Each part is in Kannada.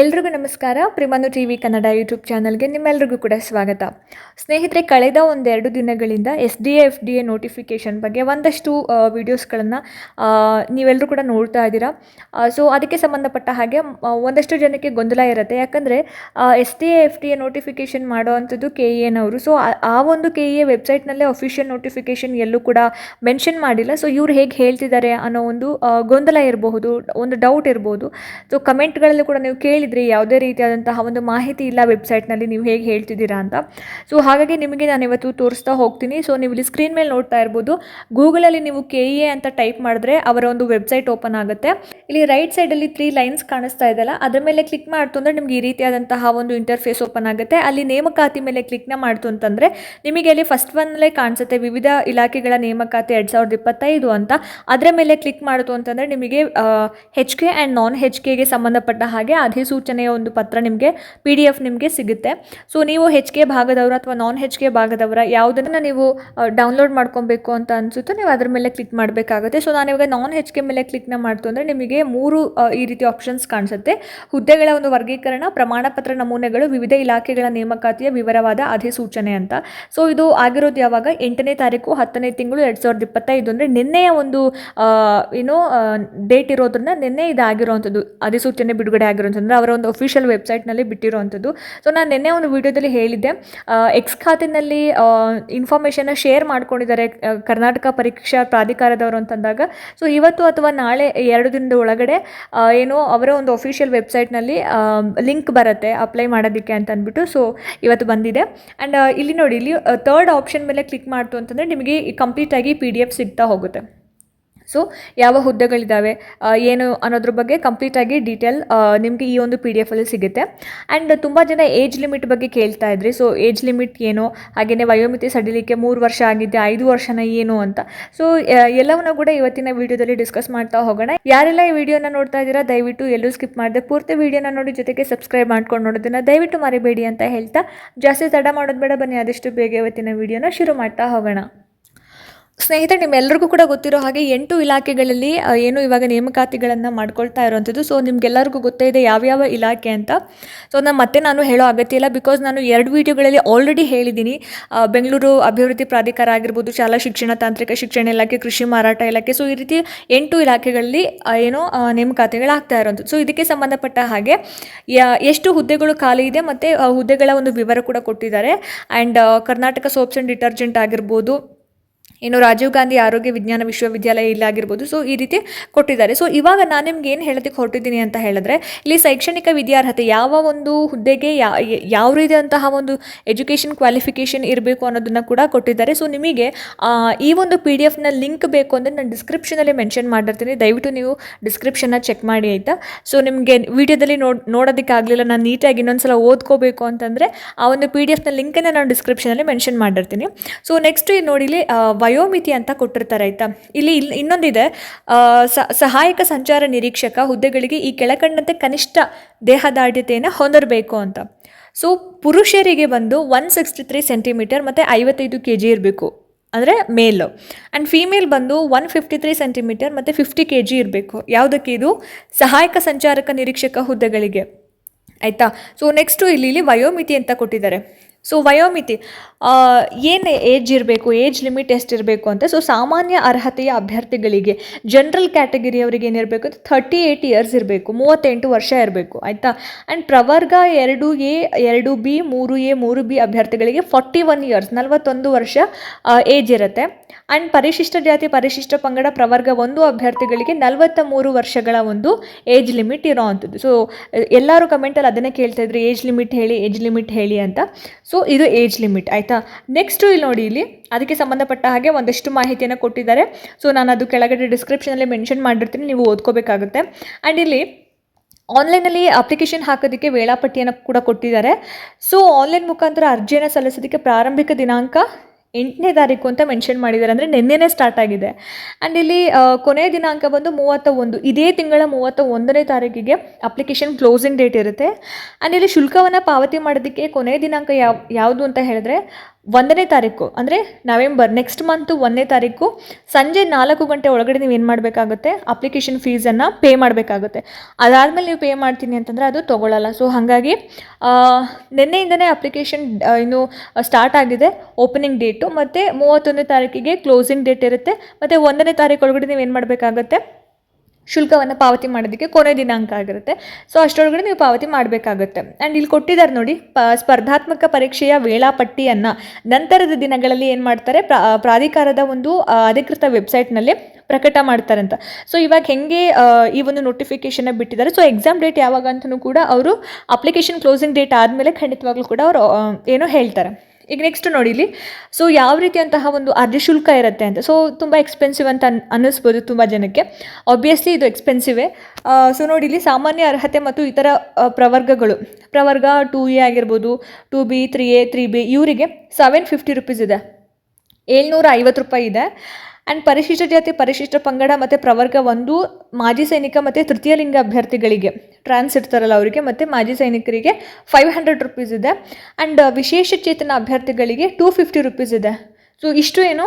ಎಲ್ರಿಗೂ ನಮಸ್ಕಾರ. ಪ್ರಿಮನು ಟಿ ವಿ ಕನ್ನಡ ಯೂಟ್ಯೂಬ್ ಚಾನಲ್ಗೆ ನಿಮ್ಮೆಲ್ರಿಗೂ ಕೂಡ ಸ್ವಾಗತ. ಸ್ನೇಹಿತರೆ, ಕಳೆದ ಒಂದೆರಡು ದಿನಗಳಿಂದ S D F D A notification ಬಗ್ಗೆ ಒಂದಷ್ಟು ವೀಡಿಯೋಸ್ಗಳನ್ನು ನೀವೆಲ್ಲರೂ ಕೂಡ ನೋಡ್ತಾ ಇದ್ದೀರಾ. ಸೊ, ಅದಕ್ಕೆ ಸಂಬಂಧಪಟ್ಟ ಹಾಗೆ ಒಂದಷ್ಟು ಜನಕ್ಕೆ ಗೊಂದಲ ಇರುತ್ತೆ. ಯಾಕಂದರೆ S D F D A notification ಮಾಡೋ ಅಂಥದ್ದು ಕೆ ಇ ಎನವರು ಸೊ, ಆ ಒಂದು ಕೆ ಇ ಎ ವೆಬ್ಸೈಟ್ನಲ್ಲೇ ಅಫಿಷಿಯಲ್ ನೋಟಿಫಿಕೇಷನ್ ಎಲ್ಲೂ ಕೂಡ ಮೆನ್ಷನ್ ಮಾಡಿಲ್ಲ. ಸೊ, ಇವ್ರು ಹೇಗೆ ಹೇಳ್ತಿದ್ದಾರೆ ಅನ್ನೋ ಒಂದು ಗೊಂದಲ ಇರಬಹುದು, ಒಂದು ಡೌಟ್ ಇರ್ಬೋದು. ಸೊ, ಕಮೆಂಟ್ಗಳಲ್ಲೂ ಕೂಡ ನೀವು ಕೇಳಿದ್ರಿ ಯಾವುದೇ ರೀತಿಯಾದಂತಹ ಒಂದು ಮಾಹಿತಿ ಇಲ್ಲ ವೆಬ್ಸೈಟ್ನಲ್ಲಿ ನೀವು ಹೇಗೆ ಹೇಳ್ತಿದ್ದೀರಾ ಅಂತ. ಸೊ ಹಾಗಾಗಿ ನಿಮಗೆ ನಾನು ಇವತ್ತು ತೋರಿಸ್ತಾ ಹೋಗ್ತೀನಿ. ಸೊ ನೀವು ಇಲ್ಲಿ ಸ್ಕ್ರೀನ್ ಮೇಲೆ ನೋಡ್ತಾ ಇರ್ಬೋದು. ಗೂಗಲಲ್ಲಿ ನೀವು ಕೆ ಎ ಅಂತ ಟೈಪ್ ಮಾಡಿದ್ರೆ ಅವರ ಒಂದು ವೆಬ್ಸೈಟ್ ಓಪನ್ ಆಗುತ್ತೆ. ಇಲ್ಲಿ ರೈಟ್ ಸೈಡಲ್ಲಿ ತ್ರೀ ಲೈನ್ಸ್ ಕಾಣಿಸ್ತಾ ಇದೆಯಲ್ಲ, ಅದರ ಮೇಲೆ ಕ್ಲಿಕ್ ಮಾಡ್ತು ಅಂದರೆ ನಿಮ್ಗೆ ಈ ರೀತಿಯಾದಂತಹ ಒಂದು ಇಂಟರ್ಫೇಸ್ ಓಪನ್ ಆಗುತ್ತೆ. ಅಲ್ಲಿ ನೇಮಕಾತಿ ಮೇಲೆ ಕ್ಲಿಕ್ನ ಮಾಡ್ತು ಅಂತಂದರೆ ನಿಮಗೆ ಅಲ್ಲಿ ಫಸ್ಟ್ ಒನ್ನಲ್ಲೇ ಕಾಣಿಸುತ್ತೆ, ವಿವಿಧ ಇಲಾಖೆಗಳ ನೇಮಕಾತಿ ಎರಡು ಸಾವಿರದ ಇಪ್ಪತ್ತೈದು ಅಂತ. ಅದರ ಮೇಲೆ ಕ್ಲಿಕ್ ಮಾಡ್ತು ಅಂತಂದರೆ ನಿಮಗೆ H K and non H ಕೆಗೆ ಸಂಬಂಧಪಟ್ಟ ಹಾಗೆ ಅಧಿಸೂಚನೆಯ ಒಂದು ಪತ್ರ ನಿಮಗೆ ಪಿ ಡಿ ಎಫ್ ನಿಮಗೆ ಸಿಗುತ್ತೆ. ಸೊ ನೀವು ಹೆಚ್ ಕೆ ಭಾಗದವರ ಅಥವಾ ನಾನ್ ಹೆಚ್ ಕೆ ಭಾಗದವರ ಯಾವುದನ್ನು ನೀವು ಡೌನ್ಲೋಡ್ ಮಾಡ್ಕೊಬೇಕು ಅಂತ ಅನಿಸುತ್ತೋ ನೀವು ಅದ್ರ ಮೇಲೆ ಕ್ಲಿಕ್ ಮಾಡಬೇಕಾಗುತ್ತೆ. ಸೊ ನಾನು ಇವಾಗ ನಾನ್ ಹೆಚ್ ಕೆ ಮೇಲೆ ಕ್ಲಿಕ್ನ ಮಾಡ್ತು ಅಂದರೆ ನಿಮಗೆ ಮೂರು ಈ ರೀತಿ ಆಪ್ಷನ್ಸ್ ಕಾಣಿಸುತ್ತೆ. ಹುದ್ದೆಗಳ ಒಂದು ವರ್ಗೀಕರಣ, ಪ್ರಮಾಣಪತ್ರ ನಮೂನೆಗಳು, ವಿವಿಧ ಇಲಾಖೆಗಳ ನೇಮಕಾತಿಯ ವಿವರವಾದ ಅಧಿಸೂಚನೆ ಅಂತ. ಸೊ ಇದು ಆಗಿರೋದು ಯಾವಾಗ? ಎಂಟನೇ ತಾರೀಕು, ಹತ್ತನೇ ತಿಂಗಳು, ಎರಡು ಸಾವಿರದ ಇಪ್ಪತ್ತೈದು ಅಂದರೆ ನಿನ್ನೆಯ ಒಂದು ಏನೋ ಡೇಟ್ ಇರೋದ್ರಿಂದ ನಿನ್ನೆ ಇದಾಗಿರುವಂಥದ್ದು ಅಧಿಸೂಚನೆ ಬಿಡುಗಡೆ ಆಗಿರೋಂಥದ್ದು. ಅವರ ಒಂದು ಅಫಿಷಿಯಲ್ ವೆಬ್ಸೈಟ್ನಲ್ಲಿ ಬಿಟ್ಟಿರೋವಂಥದ್ದು. ಸೊ ನಾನು ನಿನ್ನೆ ಒಂದು ವಿಡಿಯೋದಲ್ಲಿ ಹೇಳಿದ್ದೆ ಎಕ್ಸ್ ಖಾತೆನಲ್ಲಿ ಇನ್ಫಾರ್ಮೇಷನ್ನ ಶೇರ್ ಮಾಡ್ಕೊಂಡಿದ್ದಾರೆ ಕರ್ನಾಟಕ ಪರೀಕ್ಷಾ ಪ್ರಾಧಿಕಾರದವರು ಅಂತಂದಾಗ. ಸೊ ಇವತ್ತು ಅಥವಾ ನಾಳೆ, ಎರಡು ದಿನದ ಒಳಗಡೆ ಏನು ಅವರ ಒಂದು ಅಫಿಷಿಯಲ್ ವೆಬ್ಸೈಟ್ನಲ್ಲಿ ಲಿಂಕ್ ಬರುತ್ತೆ ಅಪ್ಲೈ ಮಾಡೋದಕ್ಕೆ ಅಂತ ಅಂದ್ಬಿಟ್ಟು ಸೊ ಇವತ್ತು ಬಂದಿದೆ. ಆ್ಯಂಡ್ ಇಲ್ಲಿ ನೋಡಿ, ಇಲ್ಲಿ ತರ್ಡ್ ಆಪ್ಷನ್ ಮೇಲೆ ಕ್ಲಿಕ್ ಮಾಡ್ತು ಅಂತಂದರೆ ನಿಮಗೆ ಕಂಪ್ಲೀಟಾಗಿ ಪಿ ಡಿ ಎಫ್ ಸಿಗ್ತಾ ಹೋಗುತ್ತೆ. ಸೊ ಯಾವ ಹುದ್ದೆಗಳಿದ್ದಾವೆ ಏನು ಅನ್ನೋದ್ರ ಬಗ್ಗೆ ಕಂಪ್ಲೀಟಾಗಿ ಡೀಟೇಲ್ ನಿಮಗೆ ಈ ಒಂದು ಪಿ ಡಿ ಎಫಲ್ಲಿ ಸಿಗುತ್ತೆ. ಆ್ಯಂಡ್ ತುಂಬ ಜನ ಏಜ್ ಲಿಮಿಟ್ ಬಗ್ಗೆ ಕೇಳ್ತಾ ಇದ್ರಿ. ಸೊ ಏಜ್ ಲಿಮಿಟ್ ಏನು? ಹಾಗೆಯೇ ವಯೋಮಿತಿ ಸಡಿಲಿಕ್ಕೆ ಮೂರು ವರ್ಷ ಆಗಿದೆ, ಐದು ವರ್ಷನ ಏನು ಅಂತ. ಸೊ ಎಲ್ಲವನ್ನೂ ಕೂಡ ಇವತ್ತಿನ ವಿಡಿಯೋದಲ್ಲಿ ಡಿಸ್ಕಸ್ ಮಾಡ್ತಾ ಹೋಗೋಣ. ಯಾರೆಲ್ಲ ಈ ವಿಡಿಯೋನ ನೋಡ್ತಾ ಇದ್ದೀರಾ, ದಯವಿಟ್ಟು ಎಲ್ಲೂ ಸ್ಕಿಪ್ ಮಾಡಿದೆ. ಪೂರ್ತಿ ವಿಡಿಯೋನ ನೋಡಿ ಜೊತೆಗೆ ಸಬ್ಸ್ಕ್ರೈಬ್ ಮಾಡ್ಕೊಂಡು ನೋಡೋದನ್ನು ದಯವಿಟ್ಟು ಮರಿಬೇಡಿ ಅಂತ ಹೇಳ್ತಾ. ಜಾಸ್ತಿ ತಡ ಮಾಡೋದು ಬೇಡ, ಬನ್ನಿ ಆದಷ್ಟು ಬೇಗ ಇವತ್ತಿನ ವಿಡಿಯೋನ ಶುರು ಮಾಡ್ತಾ ಹೋಗೋಣ. ಸ್ನೇಹಿತರೆ ನಿಮ್ಮೆಲ್ಲರಿಗೂ ಕೂಡ ಗೊತ್ತಿರೋ ಹಾಗೆ ಎಂಟು ಇಲಾಖೆಗಳಲ್ಲಿ ಏನು ಇವಾಗ ನೇಮಕಾತಿಗಳನ್ನು ಮಾಡ್ಕೊಳ್ತಾ ಇರುವಂಥದ್ದು ಸೊ ನಿಮ್ಗೆಲ್ಲರಿಗೂ ಗೊತ್ತೇ ಇದೆ ಯಾವ್ಯಾವ ಇಲಾಖೆ ಅಂತ. ಸೊ ನಾನು ಮತ್ತೆ ನಾನು ಹೇಳೋ ಅಗತ್ಯ ಇಲ್ಲ. ಬಿಕಾಸ್ ನಾನು ಎರಡು ವೀಡಿಯೋಗಳಲ್ಲಿ ಆಲ್ರೆಡಿ ಹೇಳಿದ್ದೀನಿ ಬೆಂಗಳೂರು ಅಭಿವೃದ್ಧಿ ಪ್ರಾಧಿಕಾರ ಆಗಿರ್ಬೋದು, ಶಾಲಾ ಶಿಕ್ಷಣ, ತಾಂತ್ರಿಕ ಶಿಕ್ಷಣ ಇಲಾಖೆ, ಕೃಷಿ ಮಾರಾಟ ಇಲಾಖೆ. ಸೊ ಈ ರೀತಿ ಎಂಟು ಇಲಾಖೆಗಳಲ್ಲಿ ಏನು ನೇಮಕಾತಿಗಳು ನೇಮಕಾತಿಗಳಾಗ್ತಾ ಇರೋಂಥದ್ದು. ಸೊ ಇದಕ್ಕೆ ಸಂಬಂಧಪಟ್ಟ ಹಾಗೆ ಎಷ್ಟು ಹುದ್ದೆಗಳು ಖಾಲಿ ಇದೆ ಮತ್ತು ಹುದ್ದೆಗಳ ಒಂದು ವಿವರ ಕೂಡ ಕೊಟ್ಟಿದ್ದಾರೆ. And Karnataka soaps and detergent ಆಗಿರ್ಬೋದು ಇನ್ನು ರಾಜೀವ್ ಗಾಂಧಿ ಆರೋಗ್ಯ ವಿಜ್ಞಾನ ವಿಶ್ವವಿದ್ಯಾಲಯ ಇಲ್ಲ ಆಗಿರ್ಬೋದು ಸೊ ಈ ರೀತಿ ಕೊಟ್ಟಿದ್ದಾರೆ. ಸೊ ಇವಾಗ ನಾನು ನಿಮ್ಗೆ ಏನು ಹೇಳೋದಕ್ಕೆ ಹೊರಟಿದ್ದೀನಿ ಅಂತ ಹೇಳಿದ್ರೆ, ಇಲ್ಲಿ ಶೈಕ್ಷಣಿಕ ವಿದ್ಯಾರ್ಹತೆ ಯಾವ ಒಂದು ಹುದ್ದೆಗೆ ಯಾವ ರೀತಿಯಂತಹ ಒಂದು ಎಜುಕೇಷನ್ ಕ್ವಾಲಿಫಿಕೇಷನ್ ಇರಬೇಕು ಅನ್ನೋದನ್ನು ಕೂಡ ಕೊಟ್ಟಿದ್ದಾರೆ. ಸೊ ನಿಮಗೆ ಈ ಒಂದು ಪಿ ಡಿ ಎಫ್ನ ಲಿಂಕ್ ಬೇಕು ಅಂದರೆ ನಾನು ಡಿಸ್ಕ್ರಿಪ್ಷನಲ್ಲಿ ಮೆನ್ಷನ್ ಮಾಡಿರ್ತೀನಿ. ದಯವಿಟ್ಟು ನೀವು ಡಿಸ್ಕ್ರಿಪ್ಷನ್ನ ಚೆಕ್ ಮಾಡಿ ಆಯಿತಾ? ಸೊ ನಿಮಗೆ ವಿಡಿಯೋದಲ್ಲಿ ನೋಡಿ ನೋಡೋದಕ್ಕಾಗಲಿಲ್ಲ ನಾನು ನೀಟಾಗಿ ಇನ್ನೊಂದ್ಸಲ ಓದ್ಕೋಬೇಕು ಅಂತಂದರೆ, ಆ ಒಂದು ಪಿ ಡಿ ಎಫ್ನ ಲಿಂಕನ್ನು ನಾನು ಡಿಸ್ಕ್ರಿಪ್ಷನಲ್ಲಿ ಮೆನ್ಷನ್ ಮಾಡಿರ್ತೀನಿ. ಸೊ ನೆಕ್ಸ್ಟ್ ನೋಡಿ ವಯೋಮಿತಿ ಅಂತ ಕೊಟ್ಟಿರ್ತಾರೆ, ಆಯಿತಾ? ಇಲ್ಲಿ ಇಲ್ಲಿ ಇನ್ನೊಂದಿದೆ ಸಹಾಯಕ ಸಂಚಾರ ನಿರೀಕ್ಷಕ ಹುದ್ದೆಗಳಿಗೆ ಈ ಕೆಳಕಂಡಂತೆ ಕನಿಷ್ಠ ದೇಹದಾಢ್ಯತೆಯನ್ನು ಹೊಂದಿರಬೇಕು ಅಂತ. ಸೊ ಪುರುಷರಿಗೆ ಬಂದು ಒನ್ ಸಿಕ್ಸ್ಟಿ ತ್ರೀ ಸೆಂಟಿಮೀಟರ್ ಮತ್ತು ಐವತ್ತೈದು ಕೆ ಜಿ ಇರಬೇಕು, ಅಂದರೆ ಮೇಲ್. ಆ್ಯಂಡ್ ಫೀಮೇಲ್ ಬಂದು ಒನ್ ಫಿಫ್ಟಿ ತ್ರೀ ಸೆಂಟಿಮೀಟರ್ ಮತ್ತು ಫಿಫ್ಟಿ ಕೆ ಜಿ ಇರಬೇಕು. ಯಾವುದಕ್ಕೆ ಇದು? ಸಹಾಯಕ ಸಂಚಾರಕ ನಿರೀಕ್ಷಕ ಹುದ್ದೆಗಳಿಗೆ. ಆಯಿತಾ? ಸೊ ನೆಕ್ಸ್ಟು ಇಲ್ಲಿ ಇಲ್ಲಿ ವಯೋಮಿತಿ ಅಂತ ಕೊಟ್ಟಿದ್ದಾರೆ. ಸೊ ವಯೋಮಿತಿ ಏನು ಏಜ್ ಇರಬೇಕು? ಏಜ್ ಲಿಮಿಟ್ ಎಷ್ಟಿರಬೇಕು ಅಂತ? ಸೊ ಸಾಮಾನ್ಯ ಅರ್ಹತೆಯ ಅಭ್ಯರ್ಥಿಗಳಿಗೆ ಜನರಲ್ ಕ್ಯಾಟಗರಿಯವರಿಗೆ ಏನಿರಬೇಕು ಅಂತ ಥರ್ಟಿ ಏಯ್ಟ್ ಇಯರ್ಸ್ ಇರಬೇಕು, ಮೂವತ್ತೆಂಟು ವರ್ಷ ಇರಬೇಕು, ಆಯಿತಾ? ಆ್ಯಂಡ್ ಪ್ರವರ್ಗ ಎರಡು ಎ, ಎರಡು ಬಿ, ಮೂರು ಎ, ಮೂರು ಬಿ ಅಭ್ಯರ್ಥಿಗಳಿಗೆ ಫಾರ್ಟಿ ಒನ್ ಇಯರ್ಸ್ ನಲವತ್ತೊಂದು ವರ್ಷ ಏಜ್ ಇರುತ್ತೆ. ಆ್ಯಂಡ್ ಪರಿಶಿಷ್ಟ ಜಾತಿ, ಪರಿಶಿಷ್ಟ ಪಂಗಡ, ಪ್ರವರ್ಗ ಒಂದು ಅಭ್ಯರ್ಥಿಗಳಿಗೆ ನಲವತ್ತ ಮೂರು ವರ್ಷಗಳ ಒಂದು ಏಜ್ ಲಿಮಿಟ್ ಇರೋ ಅಂಥದ್ದು ಸೊ ಎಲ್ಲರೂ ಕಮೆಂಟಲ್ಲಿ ಅದನ್ನೇ ಕೇಳ್ತಾಯಿದ್ರು ಏಜ್ ಲಿಮಿಟ್ ಹೇಳಿ ಏಜ್ ಲಿಮಿಟ್ ಹೇಳಿ ಅಂತ. ಸೊ ಇದು ಏಜ್ ಲಿಮಿಟ್ ಆಯಿತಾ? ನೆಕ್ಸ್ಟು ಇಲ್ಲಿ ನೋಡಿ ಇಲ್ಲಿ, ಅದಕ್ಕೆ ಸಂಬಂಧಪಟ್ಟ ಹಾಗೆ ಒಂದಷ್ಟು ಮಾಹಿತಿಯನ್ನು ಕೊಟ್ಟಿದ್ದಾರೆ. ಸೊ ನಾನು ಅದು ಕೆಳಗಡೆ ಡಿಸ್ಕ್ರಿಪ್ಷನಲ್ಲಿ ಮೆನ್ಷನ್ ಮಾಡಿರ್ತೀನಿ, ನೀವು ಓದ್ಕೋಬೇಕಾಗುತ್ತೆ. ಆ್ಯಂಡ್ ಇಲ್ಲಿ ಆನ್ಲೈನಲ್ಲಿ ಅಪ್ಲಿಕೇಶನ್ ಹಾಕೋದಕ್ಕೆ ವೇಳಾಪಟ್ಟಿಯನ್ನು ಕೂಡ ಕೊಟ್ಟಿದ್ದಾರೆ. ಸೊ ಆನ್ಲೈನ್ ಮುಖಾಂತರ ಅರ್ಜಿಯನ್ನು ಸಲ್ಲಿಸೋದಕ್ಕೆ ಪ್ರಾರಂಭಿಕ ದಿನಾಂಕ? ಎಂಟನೇ ತಾರೀಕು ಅಂತ ಮೆನ್ಷನ್ ಮಾಡಿದ್ದಾರೆ ಅಂದರೆ ನಿನ್ನೆನೇ ಸ್ಟಾರ್ಟ್ ಆಗಿದೆ. ಆ್ಯಂಡ್ ಇಲ್ಲಿ ಕೊನೆಯ ದಿನಾಂಕ ಬಂದು ಮೂವತ್ತ ಒಂದು ಇದೇ ತಿಂಗಳ ಮೂವತ್ತ ಒಂದನೇ ತಾರೀಕಿಗೆ ಅಪ್ಲಿಕೇಶನ್ ಕ್ಲೋಸಿಂಗ್ ಡೇಟ್ ಇರುತ್ತೆ. ಆ್ಯಂಡ್ ಇಲ್ಲಿ ಶುಲ್ಕವನ್ನು ಪಾವತಿ ಮಾಡೋದಕ್ಕೆ ಕೊನೆಯ ದಿನಾಂಕ ಯಾವ, ಯಾವುದು ಅಂತ ಹೇಳಿದ್ರೆ ಒಂದನೇ ತಾರೀಕು, ಅಂದರೆ ನವೆಂಬರ್ ನೆಕ್ಸ್ಟ್ ಮಂತು ಒಂದನೇ ತಾರೀಕು, ಸಂಜೆ ನಾಲ್ಕು ಗಂಟೆ ಒಳಗಡೆ ನೀವು ಏನು ಮಾಡಬೇಕಾಗುತ್ತೆ? ಅಪ್ಲಿಕೇಶನ್ ಫೀಸನ್ನು ಪೇ ಮಾಡಬೇಕಾಗುತ್ತೆ. ಅದಾದಮೇಲೆ ನೀವು ಪೇ ಮಾಡ್ತೀನಿ ಅಂತಂದರೆ ಅದು ತೊಗೊಳ್ಳಲ್ಲ ಸೊ ಹಾಗಾಗಿ ನಿನ್ನೆಯಿಂದನೇ ಅಪ್ಲಿಕೇಶನ್ ಇನ್ನು ಸ್ಟಾರ್ಟ್ ಆಗಿದೆ ಓಪನಿಂಗ್ ಡೇಟು ಮತ್ತು ಮೂವತ್ತೊಂದನೇ ತಾರೀಕಿಗೆ ಕ್ಲೋಸಿಂಗ್ ಡೇಟ್ ಇರುತ್ತೆ. ಮತ್ತು ಒಂದನೇ ತಾರೀಕು ಒಳಗಡೆ ನೀವು ಏನು ಮಾಡಬೇಕಾಗತ್ತೆ? ಶುಲ್ಕವನ್ನು ಪಾವತಿ ಮಾಡೋದಕ್ಕೆ ಕೊನೆ ದಿನಾಂಕ ಆಗಿರುತ್ತೆ. ಸೊ ಅಷ್ಟರೊಳಗಡೆ ನೀವು ಪಾವತಿ ಮಾಡಬೇಕಾಗುತ್ತೆ. ಆ್ಯಂಡ್ ಇಲ್ಲಿ ಕೊಟ್ಟಿದ್ದಾರೆ ನೋಡಿ, ಪ, ಸ್ಪರ್ಧಾತ್ಮಕ ಪರೀಕ್ಷೆಯ ವೇಳಾಪಟ್ಟಿಯನ್ನು. ನಂತರದ ದಿನಗಳಲ್ಲಿ ಏನು ಮಾಡ್ತಾರೆ? ಪ್ರಾ, ಪ್ರಾಧಿಕಾರದ ಒಂದು ಅಧಿಕೃತ ವೆಬ್ಸೈಟ್ನಲ್ಲಿ ಪ್ರಕಟ ಮಾಡ್ತಾರೆ ಅಂತ ಸೊ ಇವಾಗ ಹೆಂಗೆ ಈ ಒಂದು ನೋಟಿಫಿಕೇಶನ್ನ ಬಿಟ್ಟಿದ್ದಾರೆ? ಸೊ ಎಕ್ಸಾಮ್ ಡೇಟ್ ಯಾವಾಗ ಅಂತಲೂ ಕೂಡ ಅವರು ಅಪ್ಲಿಕೇಶನ್ ಕ್ಲೋಸಿಂಗ್ ಡೇಟ್ ಆದಮೇಲೆ ಖಂಡಿತವಾಗ್ಲೂ ಕೂಡ ಅವರು ಏನೋ ಹೇಳ್ತಾರೆ. ಈಗ ನೆಕ್ಸ್ಟ್ ನೋಡಿ ಇಲ್ಲಿ. ಸೊ ಯಾವ ರೀತಿಯಂತಹ ಒಂದು ಅರ್ಜಿ ಶುಲ್ಕ ಇರುತ್ತೆ ಅಂತ. ಸೊ ತುಂಬ ಎಕ್ಸ್ಪೆನ್ಸಿವ್ ಅಂತ ಅನ್, ಅನ್ನಿಸ್ಬೋದು ತುಂಬ ಜನಕ್ಕೆ. ಆಬ್ವಿಯಸ್ಲಿ ಇದು ಎಕ್ಸ್ಪೆನ್ಸಿವೇ ಸೊ ನೋಡಿ ಇಲ್ಲಿ ಸಾಮಾನ್ಯ ಅರ್ಹತೆ ಮತ್ತು ಇತರ ಪ್ರವರ್ಗಗಳು. ಪ್ರವರ್ಗ ಟೂ ಎ ಆಗಿರ್ಬೋದು two B three A three B, ಇವರಿಗೆ ಸೆವೆನ್ ಫಿಫ್ಟಿ ರುಪೀಸ್ ಇದೆ. ಏಳ್ನೂರ ಐವತ್ತು ರೂಪಾಯಿ ಇದೆ. ಆ್ಯಂಡ್ ಪರಿಶಿಷ್ಟ ಜಾತಿ ಪರಿಶಿಷ್ಟ ಪಂಗಡ ಮತ್ತು ಪ್ರವರ್ಗ ಒಂದು, ಮಾಜಿ ಸೈನಿಕ ಮತ್ತು ತೃತೀಯ ಲಿಂಗ ಅಭ್ಯರ್ಥಿಗಳಿಗೆ ಟ್ರಾನ್ಸ್ ಇರ್ತಾರಲ್ಲ ಅವರಿಗೆ, ಮತ್ತು ಮಾಜಿ ಸೈನಿಕರಿಗೆ ಫೈವ್ ಹಂಡ್ರೆಡ್ ರುಪೀಸ್ ಇದೆ. ಆ್ಯಂಡ್ ವಿಶೇಷ ಚೇತನ ಅಭ್ಯರ್ಥಿಗಳಿಗೆ ಟೂ ಫಿಫ್ಟಿ ರುಪೀಸ್ ಇದೆ. ಸೊ ಇಷ್ಟು ಏನು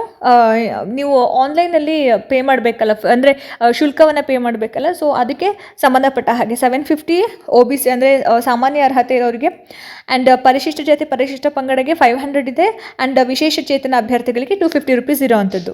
ನೀವು ಆನ್ಲೈನಲ್ಲಿ ಪೇ ಮಾಡಬೇಕಲ್ಲ ಅಂದರೆ ಶುಲ್ಕವನ್ನು ಪೇ ಮಾಡಬೇಕಲ್ಲ. ಸೊ ಅದಕ್ಕೆ ಸಂಬಂಧಪಟ್ಟ ಹಾಗೆ seven fifty O B C ಅಂದರೆ ಸಾಮಾನ್ಯ ಅರ್ಹತೆ ಇರೋರಿಗೆ. ಆ್ಯಂಡ್ ಪರಿಶಿಷ್ಟ ಜಾತಿ ಪರಿಶಿಷ್ಟ ಪಂಗಡಗೆ ಫೈವ್ ಹಂಡ್ರೆಡ್ ಇದೆ. ಆ್ಯಂಡ್ ವಿಶೇಷ ಚೇತನ ಅಭ್ಯರ್ಥಿಗಳಿಗೆ ಟೂ ಫಿಫ್ಟಿ ರುಪೀಸ್ ಇರೋವಂಥದ್ದು.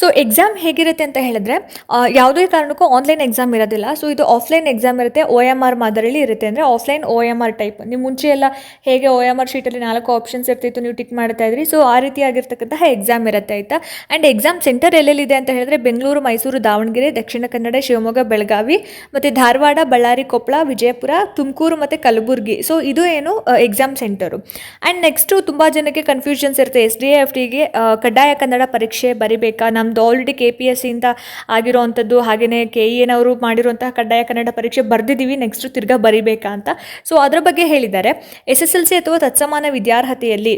ಸೊ ಎಕ್ಸಾಮ್ ಹೇಗಿರುತ್ತೆ ಅಂತ ಹೇಳಿದ್ರೆ ಯಾವುದೇ ಕಾರಣಕ್ಕೂ ಆನ್ಲೈನ್ ಎಕ್ಸಾಮ್ ಇರೋದಿಲ್ಲ. ಸೊ ಇದು ಆಫ್ಲೈನ್ ಎಕ್ಸಾಮ್ ಇರುತ್ತೆ. ಒ ಎಂ ಆರ್ ಮಾದರಿಯಲ್ಲಿ ಇರುತ್ತೆ. ಅಂದರೆ offline O M R type ನೀವು ಮುಂಚೆ ಎಲ್ಲ ಹೇಗೆ ಒ ಎಂ ಆರ್ ಶೀಟಲ್ಲಿ ನಾಲ್ಕು ಆಪ್ಷನ್ಸ್ ಇರ್ತಿತ್ತು, ನೀವು ಟಿಕ್ ಮಾಡ್ತಾ ಇದ್ರಿ. ಸೊ ಆ ರೀತಿಯಾಗಿರ್ತಕ್ಕಂತಹ ಎಕ್ಸಾಮ್ ಇರುತ್ತೆ ಆಯಿತಾ? ಆ್ಯಂಡ್ ಎಕ್ಸಾಮ್ ಸೆಂಟರ್ ಎಲ್ಲೆಲ್ಲಿದೆ ಅಂತ ಹೇಳಿದ್ರೆ, ಬೆಂಗಳೂರು, ಮೈಸೂರು, ದಾವಣಗೆರೆ, ದಕ್ಷಿಣ ಕನ್ನಡ, ಶಿವಮೊಗ್ಗ, ಬೆಳಗಾವಿ, ಮತ್ತು ಧಾರವಾಡ, ಬಳ್ಳಾರಿ, ಕೊಪ್ಪಳ, ವಿಜಯಪುರ, ತುಮಕೂರು, ಮತ್ತು ಕಲಬುರಗಿ. ಸೊ ಇದು ಏನು ಎಕ್ಸಾಮ್ ಸೆಂಟರು ಆ್ಯಂಡ್ ನೆಕ್ಸ್ಟು ತುಂಬ ಜನಕ್ಕೆ ಕನ್ಫ್ಯೂಷನ್ಸ್ ಇರುತ್ತೆ. ಎಸ್ ಡಿ ಎಫ್ ಟಿಗೆ ಕಡ್ಡಾಯ ಕನ್ನಡ ಪರೀಕ್ಷೆ ಬರಿಬೇಕಾ? ನಮ್ದು ಆಲ್ರೆಡಿ ಕೆ ಪಿ ಎಸ್ ಸಿಯಿಂದ ಆಗಿರೋವಂಥದ್ದು ಹಾಗೆಯೇ ಕೆ ಇ ಎನವರು ಮಾಡಿರುವಂತಹ ಕಡ್ಡಾಯ ಕನ್ನಡ ಪರೀಕ್ಷೆ ಬರೆದಿದ್ದೀವಿ ನೆಕ್ಸ್ಟ್ ತಿರ್ಗಾ ಬರಿಬೇಕಾ ಅಂತ. ಸೊ ಅದರ ಬಗ್ಗೆ ಹೇಳಿದ್ದಾರೆ. ಎಸ್ ಎಸ್ ಎಲ್ ಸಿ ಅಥವಾ ತತ್ಸಮಾನ ವಿದ್ಯಾರ್ಹತೆಯಲ್ಲಿ,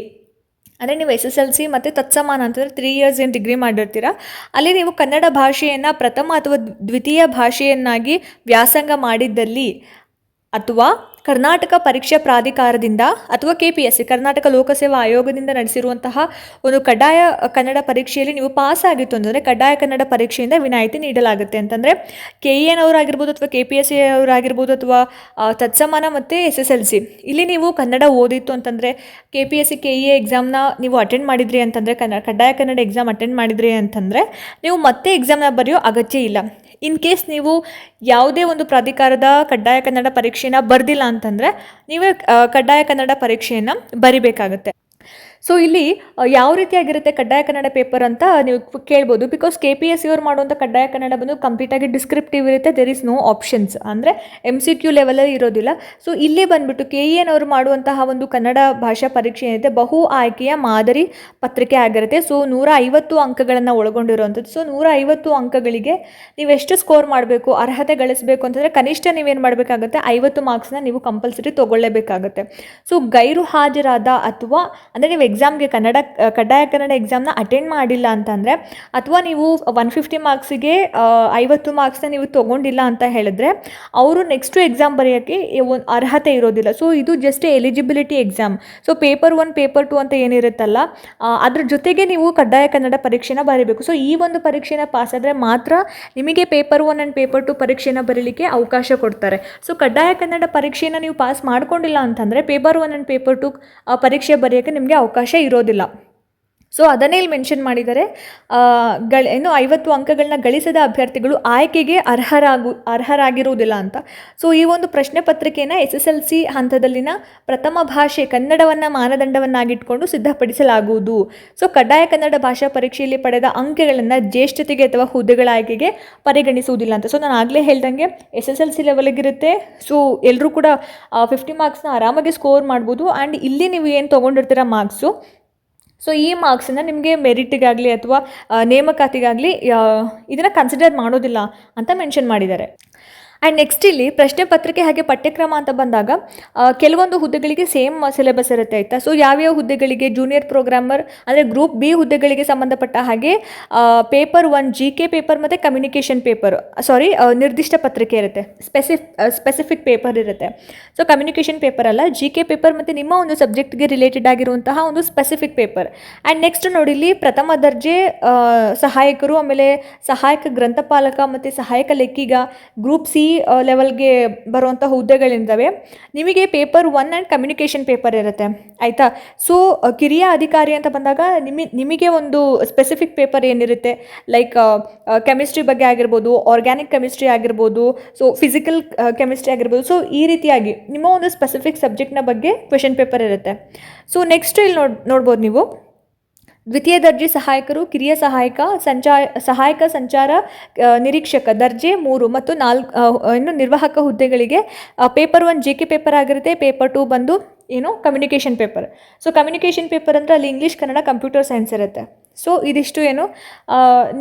ಅಂದರೆ ನೀವು ಎಸ್ ಎಸ್ ಎಲ್ ಸಿ ಮತ್ತು ತತ್ಸಮಾನ ಅಂತಂದರೆ ತ್ರೀ ಇಯರ್ಸ್ ಏನು ಡಿಗ್ರಿ ಮಾಡಿರ್ತೀರ, ಅಲ್ಲಿ ನೀವು ಕನ್ನಡ ಭಾಷೆಯನ್ನು ಪ್ರಥಮ ಅಥವಾ ದ್ವಿತೀಯ ಭಾಷೆಯನ್ನಾಗಿ ವ್ಯಾಸಂಗ ಮಾಡಿದ್ದಲ್ಲಿ, ಅಥವಾ ಕರ್ನಾಟಕ ಪರೀಕ್ಷಾ ಪ್ರಾಧಿಕಾರದಿಂದ ಅಥವಾ K P S C Karnataka ಲೋಕಸೇವಾ ಆಯೋಗದಿಂದ ನಡೆಸಿರುವಂತಹ ಒಂದು ಕಡ್ಡಾಯ ಕನ್ನಡ ಪರೀಕ್ಷೆಯಲ್ಲಿ ನೀವು ಪಾಸ್ ಆಗಿತ್ತು ಅಂತಂದರೆ ಕಡ್ಡಾಯ ಕನ್ನಡ ಪರೀಕ್ಷೆಯಿಂದ ವಿನಾಯಿತಿ ನೀಡಲಾಗುತ್ತೆ. ಅಂತಂದರೆ ಕೆ ಇ ಅವರಾಗಿರ್ಬೋದು ಅಥವಾ ಕೆ ಪಿ ಎಸ್ ಸಿ ಅವರಾಗಿರ್ಬೋದು ಅಥವಾ ತತ್ಸಮಾನ ಮತ್ತು ಎಸ್ ಎಸ್ ಎಲ್ ಸಿ ಇಲ್ಲಿ ನೀವು ಕನ್ನಡ ಓದಿತ್ತು ಅಂತಂದರೆ K P S C K E A ಎಕ್ಸಾಮ್ನ ನೀವು ಅಟೆಂಡ್ ಮಾಡಿದ್ರಿ ಅಂತಂದರೆ ಕನ್ನಡ ಕಡ್ಡಾಯ ಕನ್ನಡ ಎಕ್ಸಾಮ್ ಅಟೆಂಡ್ ಮಾಡಿದ್ರಿ ಅಂತಂದರೆ ನೀವು ಮತ್ತೆ ಎಕ್ಸಾಮ್ನ ಬರೆಯೋ ಅಗತ್ಯ ಇಲ್ಲ. ಇನ್ ಕೇಸ್ ನೀವು ಯಾವುದೇ ಒಂದು ಪ್ರಾಧಿಕಾರದ ಕಡ್ಡಾಯ ಕನ್ನಡ ಪರೀಕ್ಷೆನ ಬರ್ದಿಲ್ಲ ಅಂತಂದರೆ ನೀವೇ ಕಡ್ಡಾಯ ಕನ್ನಡ ಪರೀಕ್ಷೆಯನ್ನು ಬರಿಬೇಕಾಗುತ್ತೆ. ಸೊ ಇಲ್ಲಿ ಯಾವ ರೀತಿಯಾಗಿರುತ್ತೆ ಕಡ್ಡಾಯ ಕನ್ನಡ ಪೇಪರ್ ಅಂತ ನೀವು ಕೇಳ್ಬೋದು. Because K P S C ಅವ್ರು ಮಾಡುವಂಥ ಕಡ್ಡಾಯ ಕನ್ನಡ ಬಂದು ಕಂಪ್ಲೀಟಾಗಿ ಡಿಸ್ಕ್ರಿಪ್ಟಿವ್ ಇರುತ್ತೆ. ದೆರ್ ಇಸ್ ನೋ ಆಪ್ಷನ್ಸ್ ಅಂದರೆ ಎಂ ಸಿ ಕ್ಯೂ ಲೆವೆಲಲ್ಲಿ ಇರೋದಿಲ್ಲ. ಸೊ ಇಲ್ಲೇ ಬಂದುಬಿಟ್ಟು ಕೆ ಇ ಎನ್ ಅವರು ಮಾಡುವಂತಹ ಒಂದು ಕನ್ನಡ ಭಾಷಾ ಪರೀಕ್ಷೆ ಏನಿದೆ, ಬಹು ಆಯ್ಕೆಯ ಮಾದರಿ ಪತ್ರಿಕೆ ಆಗಿರುತ್ತೆ. ಸೊ ನೂರ ಐವತ್ತು ಅಂಕಗಳನ್ನು ಒಳಗೊಂಡಿರುವಂಥದ್ದು. ಸೊ ನೂರ ಐವತ್ತು ಅಂಕಗಳಿಗೆ ನೀವು ಎಷ್ಟು ಸ್ಕೋರ್ ಮಾಡಬೇಕು, ಅರ್ಹತೆ ಗಳಿಸಬೇಕು ಅಂತಂದರೆ ಕನಿಷ್ಠ ನೀವೇನು ಮಾಡಬೇಕಾಗುತ್ತೆ, ಐವತ್ತು ಮಾರ್ಕ್ಸ್ನ ನೀವು ಕಂಪಲ್ಸರಿ ತೊಗೊಳ್ಳೇಬೇಕಾಗುತ್ತೆ. ಸೊ ಗೈರು ಹಾಜರಾದ ಅಥವಾ, ಅಂದರೆ ನೀವು ಎಕ್ಸಾಮ್ಗೆ ಕನ್ನಡ ಕಡ್ಡಾಯ ಕನ್ನಡ ಎಕ್ಸಾಮ್ನ ಅಟೆಂಡ್ ಮಾಡಿಲ್ಲ ಅಂತಂದರೆ, ಅಥವಾ ನೀವು ಒನ್ ಫಿಫ್ಟಿ ಮಾರ್ಕ್ಸಿಗೆ ಐವತ್ತು ಮಾರ್ಕ್ಸ್ನ ನೀವು ತೊಗೊಂಡಿಲ್ಲ ಅಂತ ಹೇಳಿದ್ರೆ, ಅವರು ನೆಕ್ಸ್ಟು ಎಕ್ಸಾಮ್ ಬರೆಯೋಕ್ಕೆ ಒಂದು ಅರ್ಹತೆ ಇರೋದಿಲ್ಲ. ಸೊ ಇದು just eligibility exam so paper one paper two ಅಂತ ಏನಿರುತ್ತಲ್ಲ ಅದ್ರ ಜೊತೆಗೆ ನೀವು ಕಡ್ಡಾಯ ಕನ್ನಡ ಪರೀಕ್ಷೆನ ಬರೀಬೇಕು. ಸೊ ಈ ಒಂದು ಪರೀಕ್ಷೆನ ಪಾಸ್ ಆದರೆ ಮಾತ್ರ ನಿಮಗೆ paper one and paper two ಪರೀಕ್ಷೆನ ಬರೀಲಿಕ್ಕೆ ಅವಕಾಶ ಕೊಡ್ತಾರೆ. ಸೊ ಕಡ್ಡಾಯ ಕನ್ನಡ ಪರೀಕ್ಷೆನ ನೀವು ಪಾಸ್ ಮಾಡ್ಕೊಂಡಿಲ್ಲ ಅಂತಂದರೆ paper one and paper two ಪರೀಕ್ಷೆ ಬರೆಯೋಕ್ಕೆ ನಿಮಗೆ ಅವಕಾಶ ಇರೋದಿಲ್ಲ. ಸೊ ಅದನ್ನೇ ಇಲ್ಲಿ ಮೆನ್ಷನ್ ಮಾಡಿದ್ದಾರೆ. ಗಳ ಏನು ಐವತ್ತು ಅಂಕಗಳನ್ನ ಗಳಿಸಿದ ಅಭ್ಯರ್ಥಿಗಳು ಆಯ್ಕೆಗೆ ಅರ್ಹರಾಗು, ಅರ್ಹರಾಗಿರುವುದಿಲ್ಲ ಅಂತ. ಸೊ ಈ ಒಂದು ಪ್ರಶ್ನೆ ಪತ್ರಿಕೆಯನ್ನು ಎಸ್ ಎಸ್ ಎಲ್ ಸಿ ಹಂತದಲ್ಲಿನ ಪ್ರಥಮ ಭಾಷೆ ಕನ್ನಡವನ್ನು ಮಾನದಂಡವನ್ನಾಗಿಟ್ಕೊಂಡು ಸಿದ್ಧಪಡಿಸಲಾಗುವುದು. ಸೊ ಕಡ್ಡಾಯ ಕನ್ನಡ ಭಾಷಾ ಪರೀಕ್ಷೆಯಲ್ಲಿ ಪಡೆದ ಅಂಕಗಳನ್ನು ಜ್ಯೇಷ್ಠತೆಗೆ ಅಥವಾ ಹುದ್ದೆಗಳ ಆಯ್ಕೆಗೆ ಪರಿಗಣಿಸುವುದಿಲ್ಲ ಅಂತ. ಸೊ ನಾನು ಆಗಲೇ ಹೇಳ್ದಂಗೆ ಎಸ್ ಎಸ್ ಎಲ್ ಸಿ ಲೆವೆಲ್ಗಿರುತ್ತೆ ಸೊ ಎಲ್ಲರೂ ಕೂಡ ಫಿಫ್ಟಿ ಮಾರ್ಕ್ಸ್ನ ಆರಾಮಾಗಿ ಸ್ಕೋರ್ ಮಾಡ್ಬೋದು. ಆ್ಯಂಡ್ ಇಲ್ಲಿ ನೀವು ಏನು ತೊಗೊಂಡಿರ್ತೀರ ಮಾರ್ಕ್ಸು ಸೊ ಈ ಮಾರ್ಕ್ಸನ್ನು ನಿಮಗೆ ಮೆರಿಟಿಗಾಗಲಿ ಅಥವಾ ನೇಮಕಾತಿಗಾಗಲಿ ಇದನ್ನು ಕನ್ಸಿಡರ್ ಮಾಡೋದಿಲ್ಲ ಅಂತ ಮೆನ್ಷನ್ ಮಾಡಿದ್ದಾರೆ. ಆ್ಯಂಡ್ ನೆಕ್ಸ್ಟ್ ಇಲ್ಲಿ ಪ್ರಶ್ನೆ ಪತ್ರಿಕೆ ಹಾಗೆ ಪಠ್ಯಕ್ರಮ ಅಂತ ಬಂದಾಗ ಕೆಲವೊಂದು ಹುದ್ದೆಗಳಿಗೆ ಸೇಮ್ ಸಿಲೆಬಸ್ ಇರುತ್ತೆ ಆಯಿತಾ? ಸೊ ಯಾವ್ಯಾವ ಹುದ್ದೆಗಳಿಗೆ ಜೂನಿಯರ್ ಪ್ರೋಗ್ರಾಮರ್ ಅಂದರೆ ಗ್ರೂಪ್ ಬಿ ಹುದ್ದೆಗಳಿಗೆ ಸಂಬಂಧಪಟ್ಟ ಹಾಗೆ paper one G K paper ಮತ್ತು ಕಮ್ಯುನಿಕೇಷನ್ ಪೇಪರ್ ಸಾರಿ ನಿರ್ದಿಷ್ಟ ಪತ್ರಿಕೆ ಇರುತ್ತೆ. ಸ್ಪೆಸಿಫ್ ಸ್ಪೆಸಿಫಿಕ್ ಪೇಪರ್ ಇರುತ್ತೆ. ಸೊ ಕಮ್ಯುನಿಕೇಷನ್ ಪೇಪರ್ ಅಲ್ಲ ಜಿ ಕೆ ಪೇಪರ್ ಮತ್ತು ನಿಮ್ಮ ಒಂದು ಸಬ್ಜೆಕ್ಟ್ಗೆ ರಿಲೇಟೆಡ್ ಆಗಿರುವಂತಹ ಒಂದು ಸ್ಪೆಸಿಫಿಕ್ ಪೇಪರ್ ಆ್ಯಂಡ್ ನೆಕ್ಸ್ಟ್ ನೋಡಿ ಇಲ್ಲಿ ಪ್ರಥಮ ದರ್ಜೆ ಸಹಾಯಕರು, ಆಮೇಲೆ ಸಹಾಯಕ ಗ್ರಂಥಪಾಲಕ ಮತ್ತು ಸಹಾಯಕ ಲೆಕ್ಕಿಗ ಗ್ರೂಪ್ ಸಿ ಲೆವೆಲ್ಗೆ ಬರುವಂಥ ಹುದ್ದೆಗಳಿದ್ದಾವೆ ನಿಮಗೆ paper one and communication paper ಇರುತ್ತೆ, ಆಯಿತಾ? ಸೊ ಕಿರಿಯ ಅಧಿಕಾರಿ ಅಂತ ಬಂದಾಗ ನಿಮಿ, ನಿಮಗೆ ಒಂದು ಸ್ಪೆಸಿಫಿಕ್ ಪೇಪರ್ ಏನಿರುತ್ತೆ? ಲೈಕ್ ಕೆಮಿಸ್ಟ್ರಿ ಬಗ್ಗೆ ಆಗಿರ್ಬೋದು ಆರ್ಗ್ಯಾನಿಕ್ ಕೆಮಿಸ್ಟ್ರಿ ಆಗಿರ್ಬೋದು ಸೊ ಫಿಸಿಕಲ್ ಕೆಮಿಸ್ಟ್ರಿ ಆಗಿರ್ಬೋದು. ಸೊ ಈ ರೀತಿಯಾಗಿ ನಿಮ್ಮ ಒಂದು ಸ್ಪೆಸಿಫಿಕ್ ಸಬ್ಜೆಕ್ಟ್ನ ಬಗ್ಗೆ ಕ್ವೆಶನ್ ಪೇಪರ್ ಇರುತ್ತೆ. ಸೊ ನೆಕ್ಸ್ಟ್ ಇಲ್ಲಿ ನೋಡ್, ನೋಡ್ಬೋದು ನೀವು. ದ್ವಿತೀಯ ದರ್ಜೆ ಸಹಾಯಕರು, ಕಿರಿಯ ಸಹಾಯಕ, ಸಂಚಾರ ಸಹಾಯಕ ಸಂಚಾರ ನಿರೀಕ್ಷಕ, ದರ್ಜೆ ಮೂರು ಮತ್ತು ನಾಲ್ಕು ಇನ್ನು ನಿರ್ವಾಹಕ ಹುದ್ದೆಗಳಿಗೆ paper one G K paper ಆಗಿರುತ್ತೆ, ಪೇಪರ್ ಟು ಬಂದು ಏನು communication paper so communication paper ಅಂದರೆ ಅಲ್ಲಿ ಇಂಗ್ಲೀಷ್ ಕನ್ನಡ ಕಂಪ್ಯೂಟರ್ ಸೈನ್ಸ್ ಇರುತ್ತೆ. ಸೊ ಇದಿಷ್ಟು ಏನು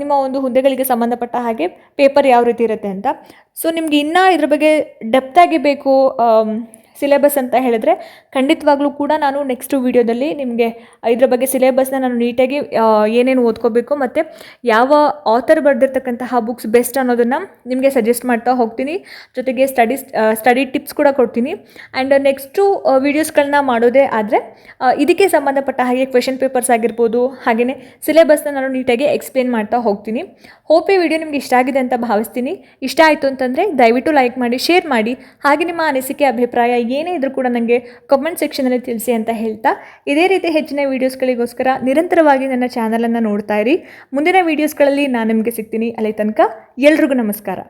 ನಿಮ್ಮ ಒಂದು ಹುದ್ದೆಗಳಿಗೆ ಸಂಬಂಧಪಟ್ಟ ಹಾಗೆ ಪೇಪರ್ ಯಾವ ರೀತಿ ಇರುತ್ತೆ ಅಂತ. ಸೊ ನಿಮಗೆ ಇನ್ನೂ ಇದ್ರ ಬಗ್ಗೆ ಡೆಪ್ತಾಗಿ ಬೇಕು ಸಿಲೆಬಸ್ ಅಂತ ಹೇಳಿದ್ರೆ ಖಂಡಿತವಾಗ್ಲೂ ಕೂಡ ನಾನು ನೆಕ್ಸ್ಟ್ ವೀಡಿಯೋದಲ್ಲಿ ನಿಮಗೆ ಇದ್ರ ಬಗ್ಗೆ ಸಿಲೆಬಸ್ನ ನಾನು ನೀಟಾಗಿ ಏನೇನು ಓದ್ಕೋಬೇಕು ಮತ್ತು ಯಾವ ಆಥರ್ ಬರೆದಿರ್ತಕ್ಕಂತಹ ಬುಕ್ಸ್ ಬೆಸ್ಟ್ ಅನ್ನೋದನ್ನು ನಿಮಗೆ ಸಜೆಸ್ಟ್ ಮಾಡ್ತಾ ಹೋಗ್ತೀನಿ. ಜೊತೆಗೆ ಸ್ಟಡೀಸ್ ಸ್ಟಡಿ ಟಿಪ್ಸ್ ಕೂಡ ಕೊಡ್ತೀನಿ. ಆ್ಯಂಡ್ ನೆಕ್ಸ್ಟು ವೀಡಿಯೋಸ್ಗಳನ್ನ ಮಾಡೋದೇ ಆದರೆ ಇದಕ್ಕೆ ಸಂಬಂಧಪಟ್ಟ ಹಾಗೆ ಕ್ವೆಶನ್ ಪೇಪರ್ಸ್ ಆಗಿರ್ಬೋದು ಹಾಗೆಯೇ ಸಿಲೆಬಸ್ನ ನಾನು ನೀಟಾಗಿ ಎಕ್ಸ್ಪ್ಲೇನ್ ಮಾಡ್ತಾ ಹೋಗ್ತೀನಿ. ಹೋಪ್ ಈ ವಿಡಿಯೋ ನಿಮ್ಗೆ ಇಷ್ಟ ಆಗಿದೆ ಅಂತ ಭಾವಿಸ್ತೀನಿ. ಇಷ್ಟ ಆಯಿತು ಅಂತಂದರೆ ದಯವಿಟ್ಟು ಲೈಕ್ ಮಾಡಿ ಶೇರ್ ಮಾಡಿ. ಹಾಗೆ ನಿಮ್ಮ ಅನಿಸಿಕೆ, ಅಭಿಪ್ರಾಯ ಏನೇ ಇದ್ರೂ ಕೂಡ ನನಗೆ ಕಮೆಂಟ್ ಸೆಕ್ಷನಲ್ಲಿ ತಿಳಿಸಿ ಅಂತ ಹೇಳ್ತಾ, ಇದೇ ರೀತಿ ಹೆಚ್ಚಿನ ವೀಡಿಯೋಸ್ಗಳಿಗೋಸ್ಕರ ನಿರಂತರವಾಗಿ ನನ್ನ ಚಾನಲನ್ನು ನೋಡ್ತಾ ಇರಿ. ಮುಂದಿನ ವೀಡಿಯೋಸ್ಗಳಲ್ಲಿ ನಾನು ನಿಮಗೆ ಸಿಗ್ತೀನಿ ಅಲ್ಲಿ ತನಕ ಎಲ್ರಿಗೂ ನಮಸ್ಕಾರ.